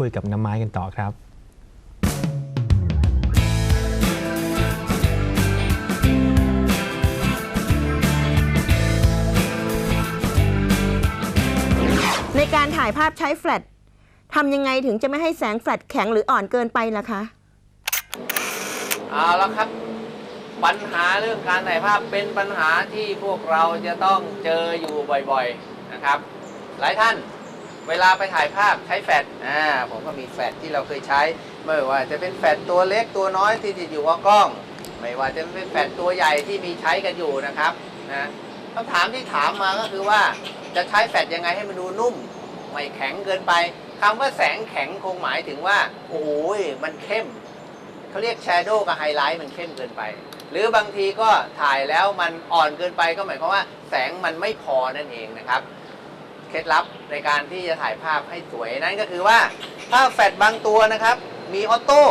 คุยกับน้ำไม้กันต่อครับในการถ่ายภาพใช้แฟลชทำยังไงถึงจะไม่ให้แสงแฟลชแข็งหรืออ่อนเกินไปล่ะคะ เอาละครับ ปัญหาเรื่องการถ่ายภาพเป็นปัญหาที่พวกเราจะต้องเจออยู่บ่อยๆนะครับ หลายท่าน เวลาไปถ่ายภาพใช้แฟลชอ่าผมก็มีแฟลชที่เราเคยใช้ ไม่ว่าจะเป็นแฟลชตัวเล็กตัวน้อยที่ติดอยู่กับกล้อง ไม่ว่าจะเป็นแฟลชตัวใหญ่ที่มีใช้กันอยู่นะครับนะคำถามที่ถามมาก็คือว่าจะใช้แฟลชยังไงให้มันดูนุ่ม ไม่แข็งเกินไปคำว่าแสงแข็งคงหมายถึงว่า โอ้ยมันเข้มเขาเรียกแชโดว์กับไฮไลท์มันเข้มเกินไป หรือบางทีก็ถ่ายแล้วมันอ่อนเกินไปก็หมายความว่าแสงมันไม่พอนั่นเองนะครับ เคล็ดลับในการที่จะถ่ายภาพให้สวยนั่นก็คือว่าถ้าแฟลชบางตัวนะครับ มีออโต้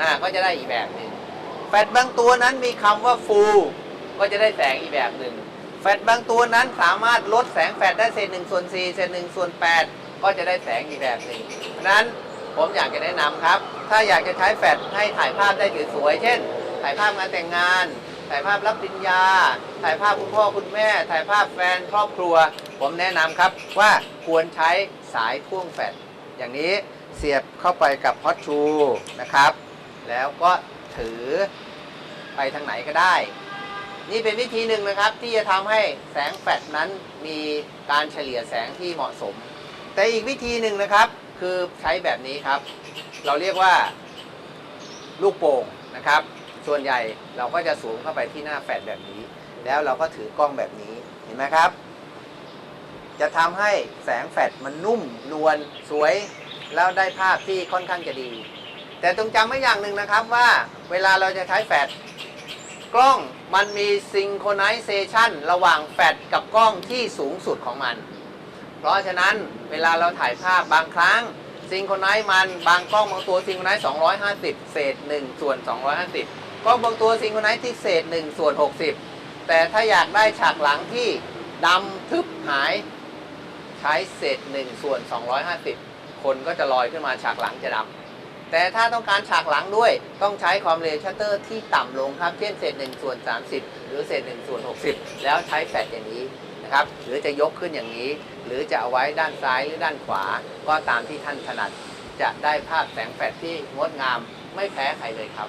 อ่าก็จะได้อีกแบบหนึ่งแฟลชบางตัวนั้นมีคำว่าฟูลก็จะได้แสงอีกแบบหนึ่งแฟลชบางตัวนั้นสามารถลดแสงแฟลชได้เศษหนึ่งส่วนสี่เศษหนึ่งส่วนแปดก็จะได้แสงอีกแบบหนึ่งเพราะนั้นผมอยากจะแนะนำครับ ถ้าอยากจะใช้แฟลชให้ถ่ายภาพได้สวยๆเช่น ถ่ายภาพงานแต่งงาน ถ่ายภาพรับปริญญา ถ่ายภาพคุณพ่อคุณแม่ ถ่ายภาพแฟนครอบครัว ผมแนะนำครับว่าควรใช้สายพ่วงแฟลชอย่างนี้เสียบเข้าไปกับฮอตชูนะครับ แล้วก็ถือไปทางไหนก็ได้ นี่เป็นวิธีหนึ่งนะครับ ที่จะทำให้แสงแฟลชนั้นมีการเฉลี่ยแสงที่เหมาะสม แต่อีกวิธีหนึ่งนะครับ คือใช้แบบนี้ครับ เราเรียกว่าลูกโป่งนะครับ ส่วนใหญ่เราก็จะสูงเข้าไปที่หน้าแฟลชแบบนี้ แล้วเราก็ถือกล้องแบบนี้เห็นไหมครับ จะทำให้แสงแฟลชมันนุ่มนวลสวยแล้วได้ภาพที่ค่อนข้างจะดี แต่ต้องจำไว้อย่างหนึ่งนะครับว่าเวลาเราจะใช้แฟลชกล้องมันมีซิงโครไนเซชันระหว่างแฟลชกับกล้องที่สูงสุดของมัน เพราะฉะนั้นเวลาเราถ่ายภาพบางครั้ง ซิงโครไนซ์มันบางกล้องบางตัวซิงโครไนซ์250 เศษ 1 ส่วน 250 กล้องบางตัวซิงโครไนซ์ที่เศษ 1 ส่วน 60 แต่ถ้าอยากได้ฉากหลังที่ดำทึบหาย ใช้เศษ 1 ส่วน 250 คนก็จะลอยขึ้นมาฉากหลังจะดำแต่ถ้าต้องการฉากหลังด้วยต้องใช้ความเร็วชัตเตอร์ที่ต่ำลงครับ เช่นเศษ 1 ส่วน 30 หรือเศษ 1 ส่วน 60 แล้วใช้แฟลชอย่างนี้ นะครับ หรือจะยกขึ้นอย่างนี้ หรือจะเอาไว้ด้านซ้ายหรือด้านขวา ก็ตามที่ท่านถนัด จะได้ภาพแสงแฟลชที่งดงามไม่แพ้ใครเลยครับ